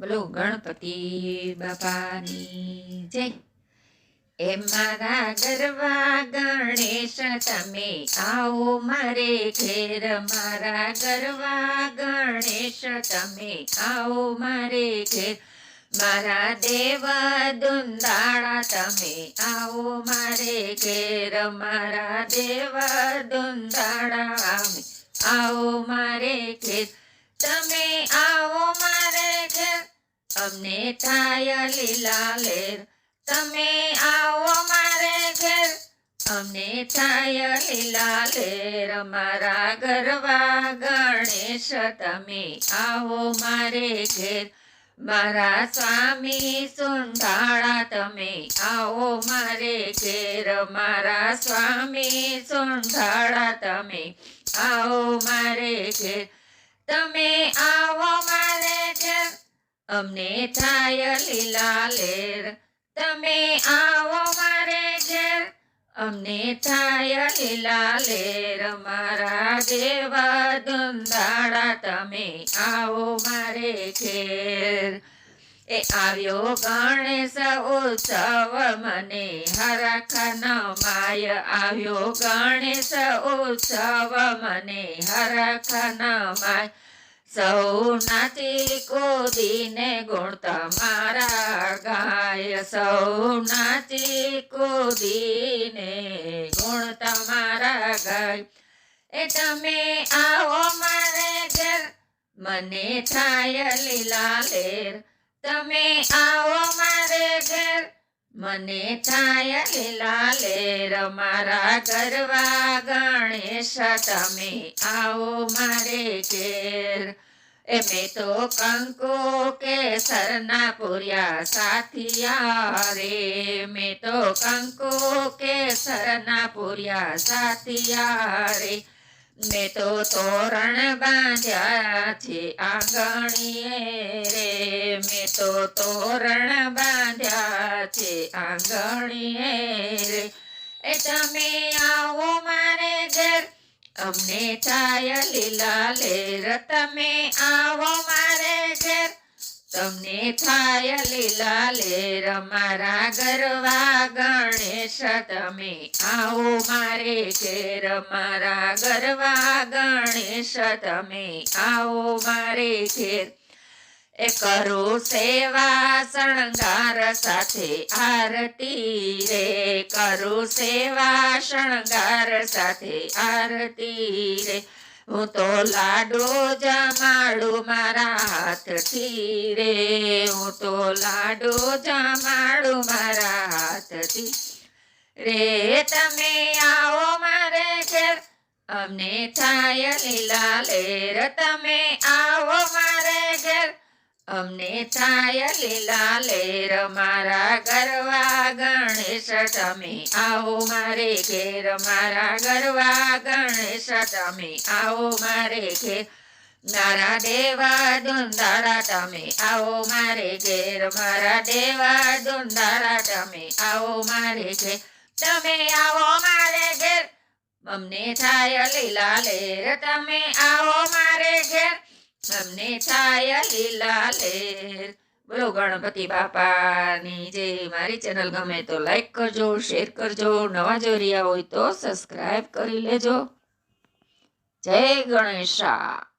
બોલો, ગણપતિ બાપાની જય. એ મારા ગરવા ગણેશ, તમે આવો મારે ઘેર. મારા ગરવા ગણેશ, તમે આવો મારે ઘેર. મારા દેવ દુંદાળા, તમે આવો મારે ઘેર. મારા દેવ દુંદાળા, અમે આવો મારે ઘેર. તમે આવો અમને થાય લીલા લેર. તમે આવો મારે ઘેર. અમને થાય લીલા લેર. મારા ગરવા ગણેશ, તમે આવો મારે ઘેર. મારા સ્વામી સુંધાળા, તમે આવો મારે ઘેર. મારા સ્વામી સુંધાળા, તમે આવો મારે ઘેર. તમે આવો મારે અમને થાય લીલા લેર. તમે આવો મારે ઘેર. અમને થાય લીલા લેર. મારા દેવા દુંદાળા તમે આવો મારે ઘેર. એ આવ્યો ગણેશ ઉત્સવ મને હરખન માય. આવ્યો ગણેશ ઉત્સવ મને હરખન માય. સૌ નાતી કૂદીને ગુણ તમારા ગાય. સૌ નાતી કૂદીને ગુણ તમારા ગાય. એ તમે આવો મારે ઘર, મને થાય લીલા લેર. તમે આવો મારે ઘેર, મને થાય લીલા લેર. મારા કરવા ગણેશ, તમે આવો મારે ઘેર. એમે તો કંકુ કેસરના પૂર્યા સાથિયા રે મેં તો કંકુ કેસરના પૂર્યા સાથિયા રે મેં તો તોરણ બાંધ્યા છે આંગણીએ રે. મેં તો તોરણ બાંધ્યા છે આંગણીએ રે. એ તમે આવો મારે ઘેર. અમને થાય લીલા લેર. તમે આવો મારે ઘેર. તમને થાય લીલા લેર. મારા ગરવા ગણેશ, તમે આવો મારે ઘેર. મારા ગરવા ગણેશ, તમે આવો મારે ઘેર. એ કરું સેવા શણગાર સાથે આરતી રે. કરો સેવા શણગાર સાથે આરતી રે. હું તો લાડો જમાડું મારા હાથથી રે. હું તો લાડો જમાડું મારા હાથથી રે. તમે આવો મારે ઘેર, અમને થાય લીલા લેર. તમે આવો અમને થાય લીલા લેર, મારા ગરવા ગણેશ, તમે આવો મારે ઘેર, મારા ગરવા ગણેશ, તમે આવો મારે ઘેર. મારા દેવા દુંદાળા, તમે આવો મારે ઘેર, મારા દેવા દુંદાળા, તમે આવો મારે ઘેર. તમે આવો મારે ઘેર, અમને થાય લીલા લેર, તમે આવો મારે ઘેર. અમને છાયા લીલા લેર. બોલો ગણપતિ બાપાની જે મારી ચેનલ ગમે તો લાઈક કરજો શેર કરજો, નવા જો રહ્યા હોય તો સબસ્ક્રાઈબ કરી લેજો. જય ગણેશા.